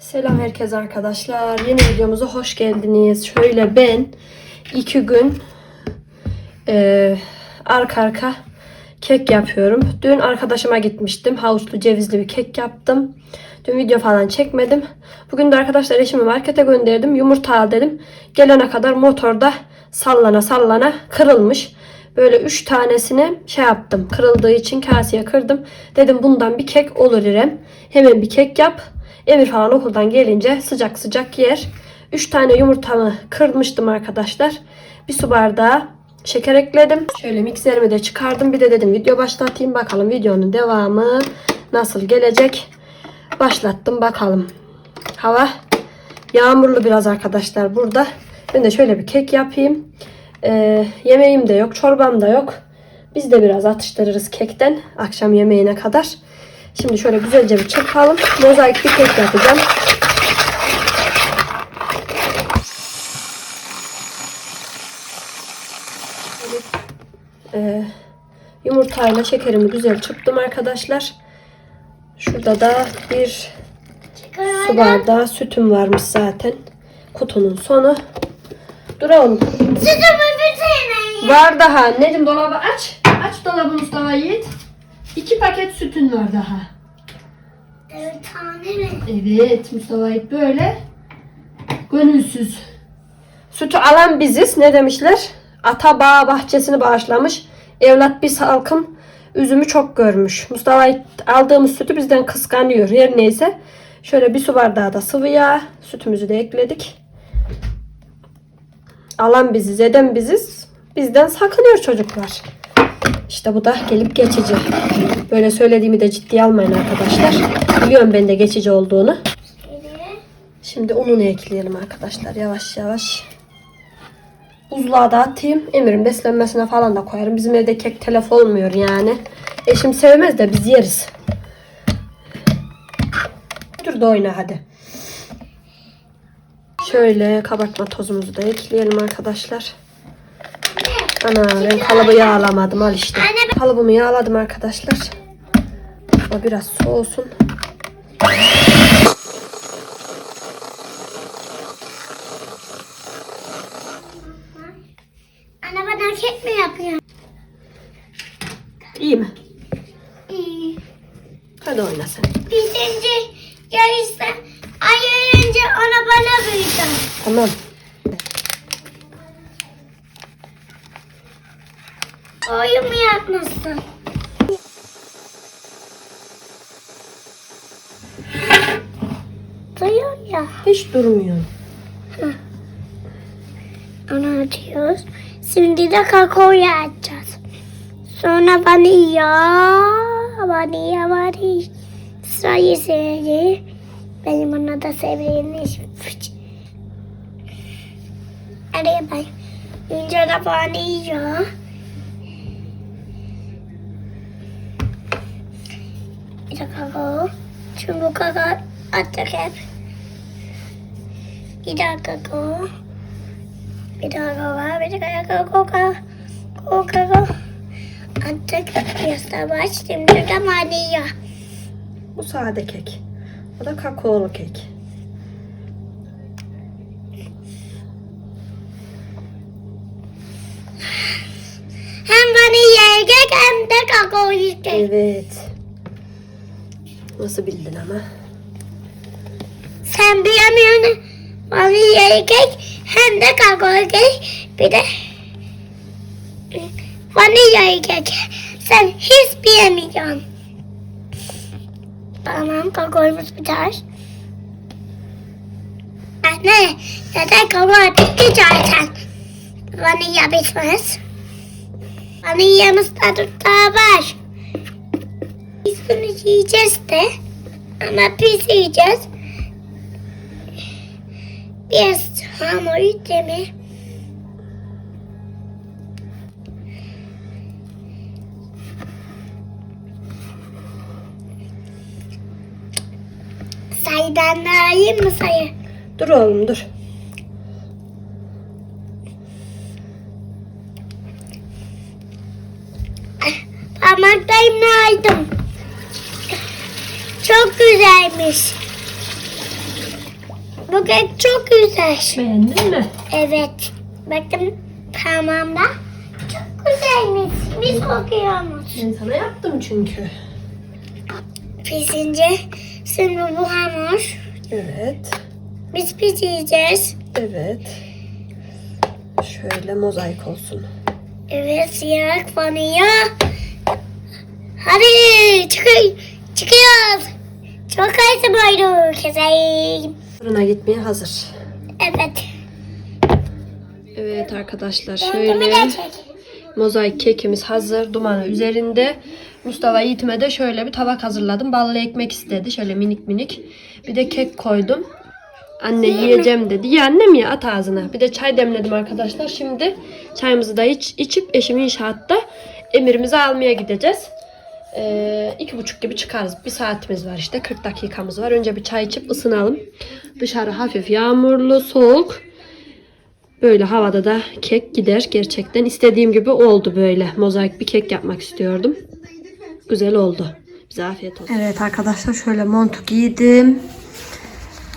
Selam herkese arkadaşlar. Yeni videomuza hoş geldiniz. Şöyle ben iki gün eee, arka arka kek yapıyorum. Dün arkadaşıma gitmiştim. Havuçlu cevizli bir kek yaptım. Dün video falan çekmedim. Bugün de arkadaşlar eşimi markete gönderdim. Yumurta al dedim. Gelene kadar motorda sallana sallana kırılmış. Böyle üç tanesini şey yaptım. Kırıldığı için kaseye kırdım. Dedim bundan bir kek olur İrem. Hemen bir kek yap. Emir falan okuldan gelince sıcak sıcak yer. 3 tane yumurtamı kırmıştım arkadaşlar. Bir su bardağı şeker ekledim. Şöyle mikserimi de çıkardım. Bir de dedim video başlatayım bakalım videonun devamı nasıl gelecek. Başlattım bakalım. Hava yağmurlu biraz arkadaşlar burada. Ben de şöyle bir kek yapayım. Ee, yemeğim de yok, çorbam da yok. Biz de biraz atıştırırız kekten akşam yemeğine kadar. Şimdi şöyle güzelce bir çırpalım. Mozaik bir kek yapacağım. Ee, yumurtayla şekerimi güzel çırptım arkadaşlar. Şurada da bir su bardağı sütüm varmış zaten. Kutunun sonu. Dur oğlum. Sütümü bitirin. Var daha. Anneciğim dolabı aç. Aç dolabı Mustafa Yiğit. İki paket sütün var daha. Dört tane mi? Evet Mustafa Yiğit böyle. Gönülsüz. Sütü alan biziz. Ne demişler? Ata bağ bahçesini bağışlamış. Evlat bir salkım üzümü çok görmüş. Mustafa Yiğit aldığımız sütü bizden kıskanıyor. Her neyse. Şöyle bir su bardağı da sıvı yağ. Sütümüzü de ekledik. Alan biziz, eden biziz. Bizden sakınıyor çocuklar. İşte bu da gelip geçici. Böyle söylediğimi de ciddiye almayın arkadaşlar. Biliyorum ben de geçici olduğunu. Şimdi ununu ekleyelim arkadaşlar yavaş yavaş. Buzluğa da atayım. Emir'in beslenmesine falan da koyarım. Bizim evde kek telef olmuyor yani. Eşim sevmez de biz yeriz. Dur da oyna hadi. Şöyle kabartma tozumuzu da ekleyelim arkadaşlar. Ana ben kalıbı yağlamadım al işte. Kalıbımı yağladım arkadaşlar. O biraz soğusun. Anne bana kek mi yapıyorsun? İyi mi? İyi. Hadi oyna sen. Beşinci yarışta ayırınca ona bana büyüdüm. Tamam. Oyun mu yapmışsın? Duyuyor ya. Hiç durmuyor. Onu atıyoruz. Şimdi de kakaoyu atacağız. Sonra vanilya, vanilya, vanilya. Sırayı sevdi. Benim ona da sevdiğim fıç. Araya ben. Önce de vanilya. Bir de kakao. Çünkü kakao atacak hep. Bir daha kakao. Bir daha kova, bir daha kova, kova, kova, kova. Artık yavaş şimdi de vanilya. Bu sade kek. O da kakaolu kek. Hem vanilya kek hem de kakao kek. Evet. Nasıl bildin ama? Sen bilemiyorsun. Vanilya kek hem de kakao kek. Bir de vanilya kek. Sen hiç bilemiyorsun. Tamam kakaomuz biter. Anne neden kakao bitti zaten? Vanilya bitmez. Vanilyamız da daha var. Biz bunu yiyeceğiz de. Ama biz yiyeceğiz. Biraz hamur mi? Sayıdan daha iyi mi sayı? Dur oğlum dur. Parmaktayım aldım. Çok güzelmiş. Bu kek çok güzel. Beğendin mi? Evet. Bakın parmağımda. Çok güzelmiş. Biz kokuyormuş. Ben sana yaptım çünkü. Pisince şimdi bu hamur. Evet. Biz pişireceğiz. Evet. Şöyle mozaik olsun. Evet siyah vanilya. Hadi çıkın. Çıkıyoruz. Çok ayısı boylu keseyim. Fırına gitmeye hazır. Evet. Evet arkadaşlar şöyle mozaik kekimiz hazır. Dumanı üzerinde. Mustafa Yiğit'ime de şöyle bir tabak hazırladım. Ballı ekmek istedi. Şöyle minik minik. Bir de kek koydum. Anne yiyeceğim dedi. Ya annem ya at ağzına. Bir de çay demledim arkadaşlar. Şimdi çayımızı da iç, içip eşim inşaatta emirimizi almaya gideceğiz. Ee, iki buçuk gibi çıkarız. Bir saatimiz var işte. 40 dakikamız var. Önce bir çay içip ısınalım. Dışarı hafif yağmurlu, soğuk. Böyle havada da kek gider gerçekten. istediğim gibi oldu böyle. Mozaik bir kek yapmak istiyordum. Güzel oldu. Bize afiyet olsun. Evet arkadaşlar şöyle montu giydim.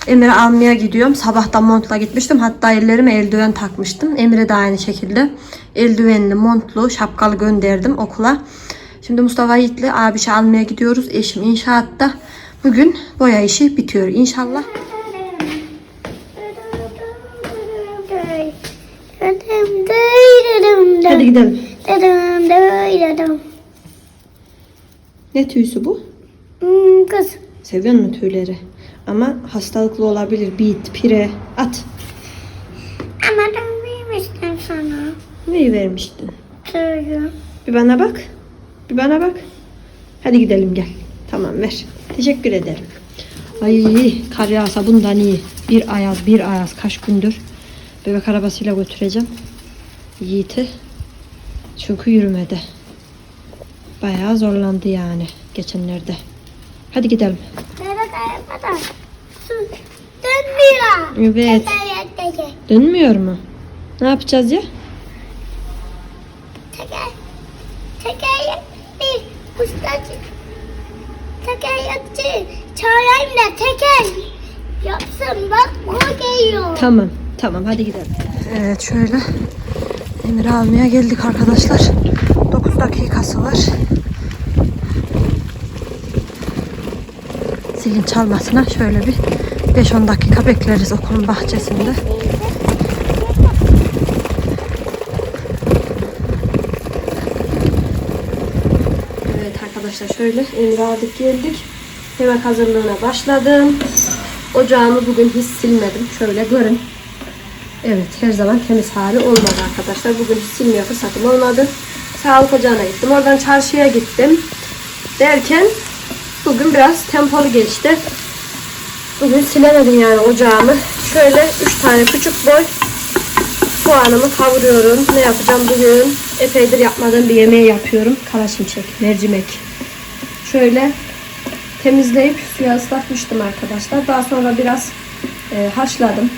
Emir'i almaya gidiyorum. Sabahtan montla gitmiştim. Hatta ellerime eldiven takmıştım. Emir'e de aynı şekilde eldivenli, montlu, şapkalı gönderdim okula. Şimdi Mustafa Yiğit'le abişi almaya gidiyoruz. Eşim inşaatta. Bugün boya işi bitiyor inşallah. Hadi gidelim. Ne tüysü bu? Hmm, Kız. Seviyor musun tüyleri? Ama hastalıklı olabilir. Bit, pire, at. Ama ben vermiştim sana. Neyi vermiştin? Tüyü. Bir bana bak. Bir bana bak. Hadi gidelim gel. Tamam ver. Teşekkür ederim. Ay kar yağsa bundan iyi. Bir ayaz bir ayaz kaç gündür. Bebek arabasıyla götüreceğim. Yiğit'i. Çünkü yürümedi. Bayağı zorlandı yani geçenlerde. Hadi gidelim. Kaybolmadan? Su dönmüyor. Evet. Dönmüyor mu? Ne yapacağız ya? Teker. Teker ustacı. Teker yaptı. Çağırayım da teker. Yapsın bak o geliyor. Tamam. Tamam hadi gidelim. Evet şöyle Emir'i almaya geldik arkadaşlar. 9 dakikası var. Zilin çalmasına şöyle bir 5-10 dakika bekleriz okulun bahçesinde. Evet arkadaşlar şöyle aldık geldik. Yemek hazırlığına başladım. Ocağımı bugün hiç silmedim. Şöyle görün. Evet her zaman temiz hali olmadı arkadaşlar. Bugün hiç silmeye fırsatım olmadı. Sağlık ocağına gittim. Oradan çarşıya gittim. Derken bugün biraz tempolu geçti. Bugün silemedim yani ocağımı. Şöyle 3 tane küçük boy soğanımı kavuruyorum. Ne yapacağım bugün? Epeydir yapmadığım bir yemeği yapıyorum. Kara şimşek, mercimek. Şöyle temizleyip suya ıslatmıştım arkadaşlar. Daha sonra biraz e, haşladım.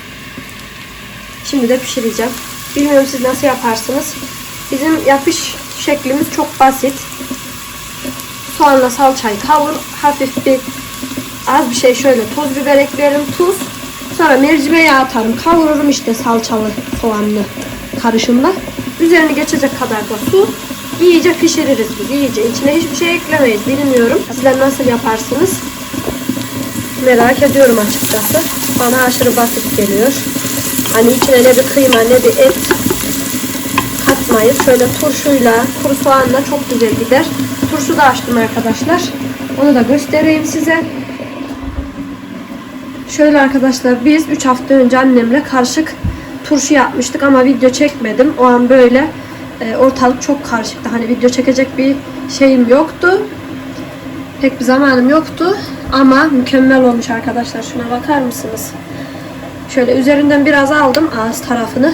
Şimdi de pişireceğim. Bilmiyorum siz nasıl yaparsınız. Bizim yapış şeklimiz çok basit. Soğanla salçayı kavur. Hafif bir az bir şey şöyle toz biber eklerim. Tuz. Sonra mercimeğe atarım. Kavururum işte salçalı soğanlı karışımla. Üzerine geçecek kadar da su. İyice pişiririz biz. iyice. İçine hiçbir şey eklemeyiz. Bilmiyorum. Sizler nasıl yaparsınız? Merak ediyorum açıkçası. Bana aşırı basit geliyor. Hani içine ne bir kıyma ne bir et katmayız. Şöyle turşuyla, kuru soğanla çok güzel gider. Turşu da açtım arkadaşlar. Onu da göstereyim size. Şöyle arkadaşlar biz 3 hafta önce annemle karışık turşu yapmıştık ama video çekmedim. O an böyle e, ortalık çok karışıktı. Hani video çekecek bir şeyim yoktu. Pek bir zamanım yoktu ama mükemmel olmuş arkadaşlar. Şuna bakar mısınız? Şöyle üzerinden biraz aldım ağız tarafını.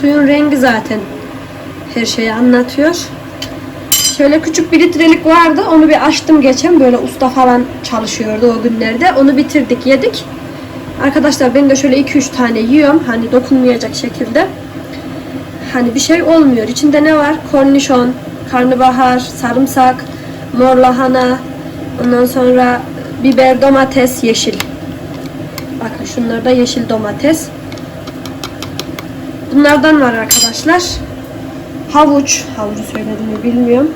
Suyun rengi zaten her şeyi anlatıyor. Şöyle küçük bir litrelik vardı. Onu bir açtım geçen. Böyle usta falan çalışıyordu o günlerde. Onu bitirdik yedik. Arkadaşlar ben de şöyle 2-3 tane yiyorum. Hani dokunmayacak şekilde. Hani bir şey olmuyor. İçinde ne var? Kornişon, karnabahar, sarımsak, mor lahana, ondan sonra biber, domates, yeşil. Bakın şunlar da yeşil domates. Bunlardan var arkadaşlar. Havuç. Havucu söyledim mi bilmiyorum.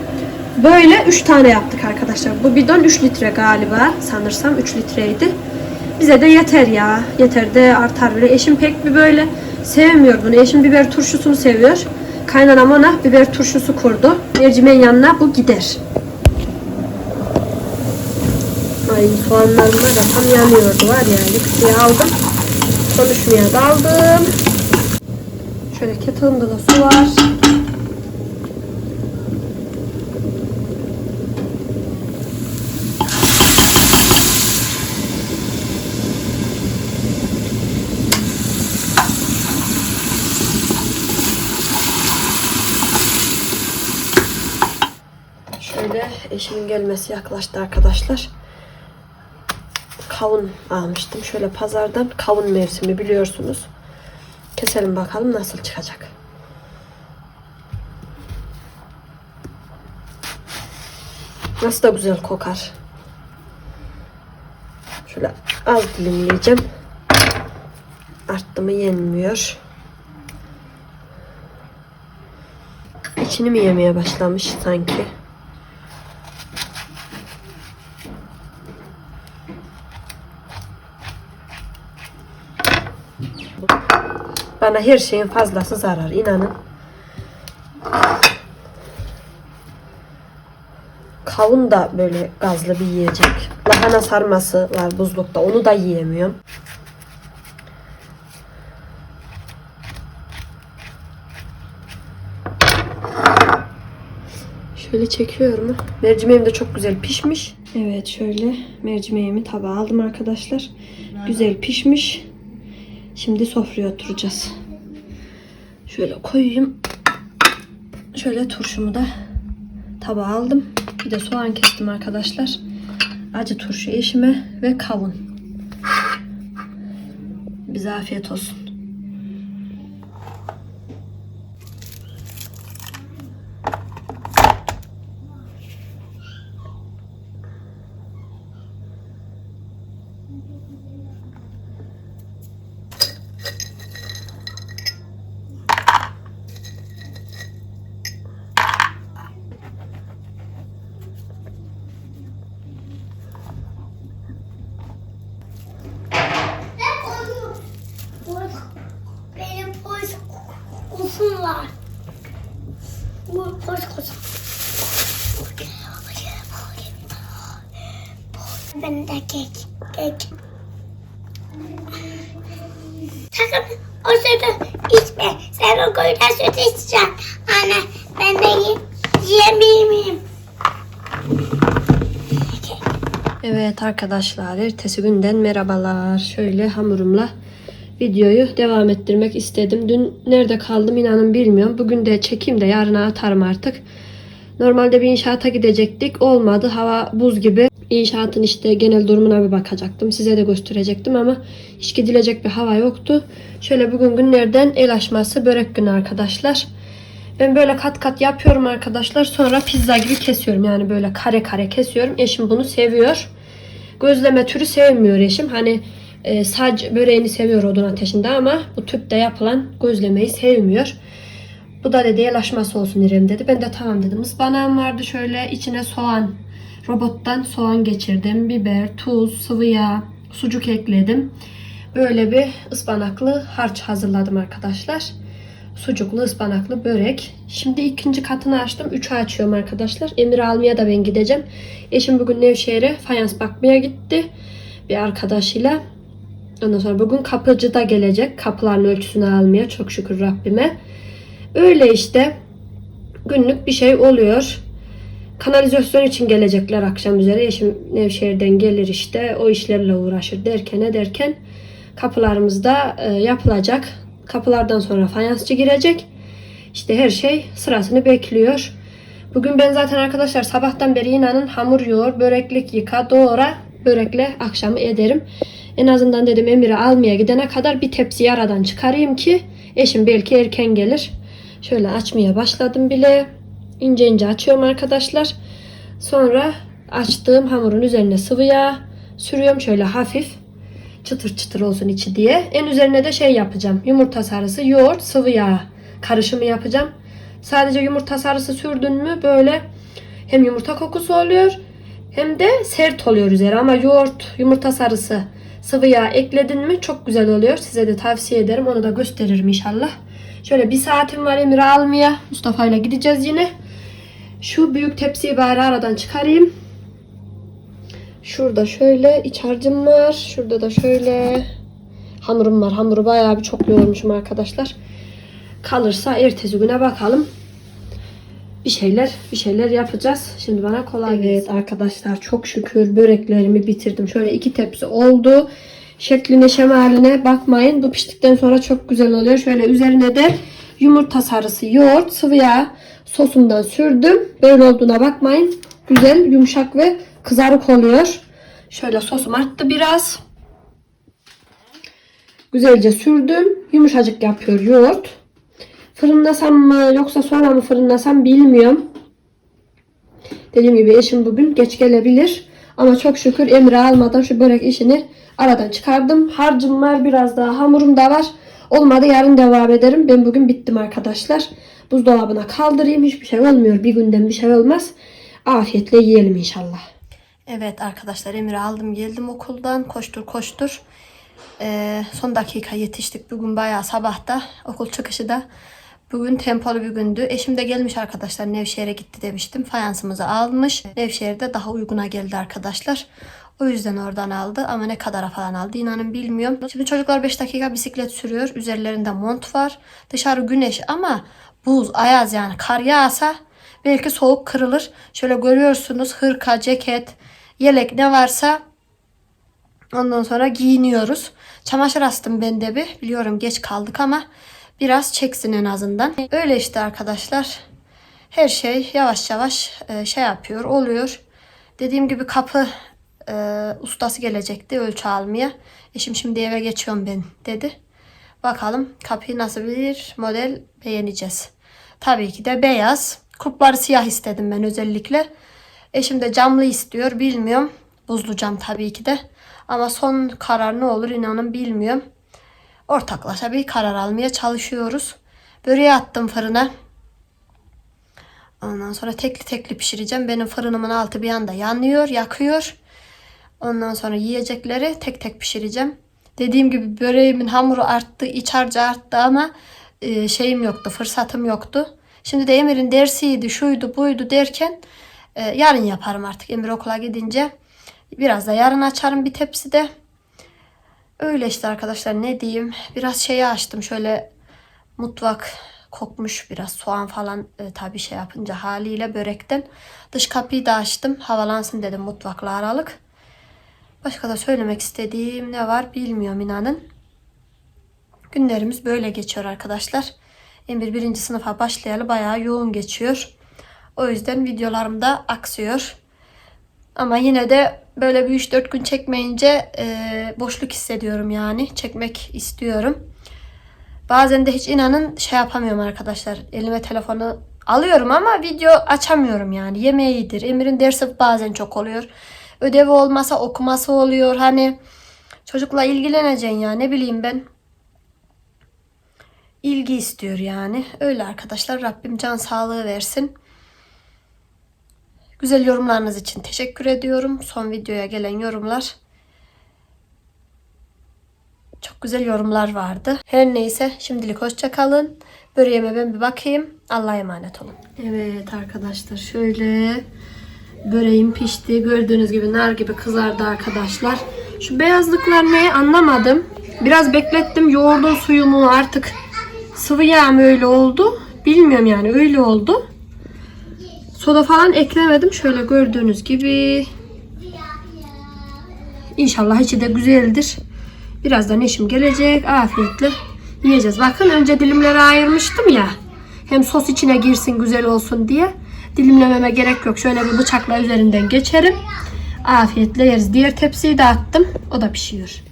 Böyle 3 tane yaptık arkadaşlar. Bu bidon 3 litre galiba. Sanırsam 3 litreydi. Bize de yeter ya. Yeter de artar böyle. Eşim pek bir böyle sevmiyor bunu. Eşim biber turşusunu seviyor. Kaynanam ona biber turşusu kurdu. Mercimeğin yanına bu gider. Ay soğanlarım var ya tam yanıyordu var ya. Yüksüye aldım. Konuşmaya daldım. Şöyle kettle'ımda da su var. Eşimin gelmesi yaklaştı arkadaşlar. Kavun almıştım. Şöyle pazardan kavun mevsimi biliyorsunuz. Keselim bakalım nasıl çıkacak. Nasıl da güzel kokar. Şöyle az dilimleyeceğim. Arttı mı yenmiyor. İçini mi yemeye başlamış sanki? Bana her şeyin fazlası zarar inanın. Kavun da böyle gazlı bir yiyecek. Lahana sarması var buzlukta. Onu da yiyemiyorum. Şöyle çekiyorum. Mercimeğim de çok güzel pişmiş. Evet şöyle mercimeğimi tabağa aldım arkadaşlar. Güzel pişmiş. Şimdi sofraya oturacağız. Şöyle koyayım. Şöyle turşumu da tabağa aldım. Bir de soğan kestim arkadaşlar. Acı turşu eşime ve kavun. Bize afiyet olsun. Benim boş kusum var. Bu boş kusum. Ben de kek. Kek. Sakın o sütü içme. Sen o koyuda süt içeceksin. Anne ben de yi yiyemeyeyim. Evet arkadaşlar ertesi günden merhabalar. Şöyle hamurumla videoyu devam ettirmek istedim. Dün nerede kaldım inanın bilmiyorum. Bugün de çekeyim de yarına atarım artık. Normalde bir inşaata gidecektik. Olmadı. Hava buz gibi. İnşaatın işte genel durumuna bir bakacaktım. Size de gösterecektim ama hiç gidilecek bir hava yoktu. Şöyle bugün günlerden el açması börek günü arkadaşlar. Ben böyle kat kat yapıyorum arkadaşlar. Sonra pizza gibi kesiyorum. Yani böyle kare kare kesiyorum. Eşim bunu seviyor. Gözleme türü sevmiyor eşim. Hani e, sac böreğini seviyor odun ateşinde ama bu tüpte yapılan gözlemeyi sevmiyor. Bu da dedi el açması olsun İrem dedi. Ben de tamam dedim. Ispanağım vardı şöyle içine soğan. Robottan soğan geçirdim. Biber, tuz, sıvı yağ, sucuk ekledim. Böyle bir ıspanaklı harç hazırladım arkadaşlar. Sucuklu ıspanaklı börek. Şimdi ikinci katını açtım. Üçü açıyorum arkadaşlar. Emir almaya da ben gideceğim. Eşim bugün Nevşehir'e fayans bakmaya gitti. Bir arkadaşıyla. Ondan sonra bugün kapıcı da gelecek. Kapıların ölçüsünü almaya. Çok şükür Rabbime. Öyle işte. Günlük bir şey oluyor. Kanalizasyon için gelecekler akşam üzere. Eşim Nevşehir'den gelir işte. O işlerle uğraşır derken ederken kapılarımız da e, yapılacak. Kapılardan sonra fayansçı girecek. İşte her şey sırasını bekliyor. Bugün ben zaten arkadaşlar sabahtan beri inanın hamur yoğur, böreklik yıka, doğra, börekle akşamı ederim. En azından dedim Emir'i almaya gidene kadar bir tepsi aradan çıkarayım ki eşim belki erken gelir. Şöyle açmaya başladım bile. İnce ince açıyorum arkadaşlar. Sonra açtığım hamurun üzerine sıvı yağ sürüyorum şöyle hafif. Çıtır çıtır olsun içi diye. En üzerine de şey yapacağım. Yumurta sarısı, yoğurt, sıvı yağ karışımı yapacağım. Sadece yumurta sarısı sürdün mü böyle hem yumurta kokusu oluyor hem de sert oluyor üzeri. Ama yoğurt, yumurta sarısı, sıvı yağ ekledin mi çok güzel oluyor. Size de tavsiye ederim. Onu da gösteririm inşallah. Şöyle bir saatim var Emir'i almaya. Mustafa ile gideceğiz yine. Şu büyük tepsiyi bari aradan çıkarayım. Şurada şöyle iç harcım var. Şurada da şöyle hamurum var. Hamuru bayağı bir çok yoğurmuşum arkadaşlar. Kalırsa ertesi güne bakalım. Bir şeyler bir şeyler yapacağız. Şimdi bana kolay gelsin. Evet arkadaşlar çok şükür böreklerimi bitirdim. Şöyle iki tepsi oldu. Şekline şemaline bakmayın. Bu piştikten sonra çok güzel oluyor. Şöyle üzerine de yumurta sarısı, yoğurt, sıvı yağ sosumdan sürdüm. Böyle olduğuna bakmayın. Güzel, yumuşak ve kızarık oluyor. Şöyle sosum arttı biraz. Güzelce sürdüm. Yumuşacık yapıyor yoğurt. Fırınlasam mı yoksa sonra mı fırınlasam bilmiyorum. Dediğim gibi eşim bugün geç gelebilir. Ama çok şükür emri almadan şu börek işini aradan çıkardım. Harcım var biraz daha hamurum da var. Olmadı yarın devam ederim. Ben bugün bittim arkadaşlar. Buzdolabına kaldırayım. Hiçbir şey olmuyor. Bir günden bir şey olmaz. Afiyetle yiyelim inşallah. Evet arkadaşlar Emir'i aldım geldim okuldan. Koştur koştur. Ee, son dakika yetiştik. Bugün bayağı sabahta okul çıkışı da bugün tempolu bir gündü. Eşim de gelmiş arkadaşlar Nevşehir'e gitti demiştim. Fayansımızı almış. Nevşehir'de daha uyguna geldi arkadaşlar. O yüzden oradan aldı ama ne kadara falan aldı inanın bilmiyorum. Şimdi çocuklar 5 dakika bisiklet sürüyor. Üzerlerinde mont var. Dışarı güneş ama buz, ayaz yani kar yağsa belki soğuk kırılır. Şöyle görüyorsunuz hırka, ceket, yelek ne varsa Ondan sonra giyiniyoruz. Çamaşır astım ben de bir. Biliyorum geç kaldık ama biraz çeksin en azından. Öyle işte arkadaşlar. Her şey yavaş yavaş e, şey yapıyor, oluyor. Dediğim gibi kapı e, ustası gelecekti ölçü almaya. Eşim şimdi eve geçiyorum ben dedi. Bakalım kapıyı nasıl bir model beğeneceğiz. Tabii ki de beyaz. Kulpları siyah istedim ben özellikle. Eşim de camlı istiyor bilmiyorum. Buzlu cam tabii ki de. Ama son karar ne olur inanın bilmiyorum. Ortaklaşa bir karar almaya çalışıyoruz. Böreği attım fırına. Ondan sonra tekli tekli pişireceğim. Benim fırınımın altı bir anda yanıyor, yakıyor. Ondan sonra yiyecekleri tek tek pişireceğim. Dediğim gibi böreğimin hamuru arttı, iç harcı arttı ama e, şeyim yoktu, fırsatım yoktu. Şimdi de Emir'in dersiydi, şuydu, buydu derken e, yarın yaparım artık Emir okula gidince. Biraz da yarın açarım bir tepside. Öyle işte arkadaşlar ne diyeyim. Biraz şeyi açtım şöyle mutfak kokmuş biraz soğan falan e, tabii şey yapınca haliyle börekten. Dış kapıyı da açtım havalansın dedim mutfakla aralık. Başka da söylemek istediğim ne var bilmiyorum inanın. Günlerimiz böyle geçiyor arkadaşlar. Emir birinci sınıfa başlayalı bayağı yoğun geçiyor. O yüzden videolarım da aksıyor. Ama yine de böyle bir 3-4 gün çekmeyince e, boşluk hissediyorum yani. Çekmek istiyorum. Bazen de hiç inanın şey yapamıyorum arkadaşlar. Elime telefonu alıyorum ama video açamıyorum yani. Yemeğidir. Emir'in dersi bazen çok oluyor. Ödevi olmasa okuması oluyor. Hani çocukla ilgileneceksin ya ne bileyim ben. İlgi istiyor yani. Öyle arkadaşlar. Rabbim can sağlığı versin. Güzel yorumlarınız için teşekkür ediyorum. Son videoya gelen yorumlar çok güzel yorumlar vardı. Her neyse şimdilik hoşça kalın. Böreğime ben bir bakayım. Allah'a emanet olun. Evet arkadaşlar şöyle böreğim pişti. Gördüğünüz gibi nar gibi kızardı arkadaşlar. Şu beyazlıklar ne anlamadım. Biraz beklettim. Yoğurdun suyumu artık sıvı yağ mı öyle oldu. Bilmiyorum yani öyle oldu. Soda falan eklemedim. Şöyle gördüğünüz gibi. İnşallah içi de güzeldir. Birazdan eşim gelecek. Afiyetle yiyeceğiz. Bakın önce dilimlere ayırmıştım ya. Hem sos içine girsin güzel olsun diye. Dilimlememe gerek yok. Şöyle bir bıçakla üzerinden geçerim. Afiyetle yeriz. Diğer tepsiyi de attım. O da pişiyor.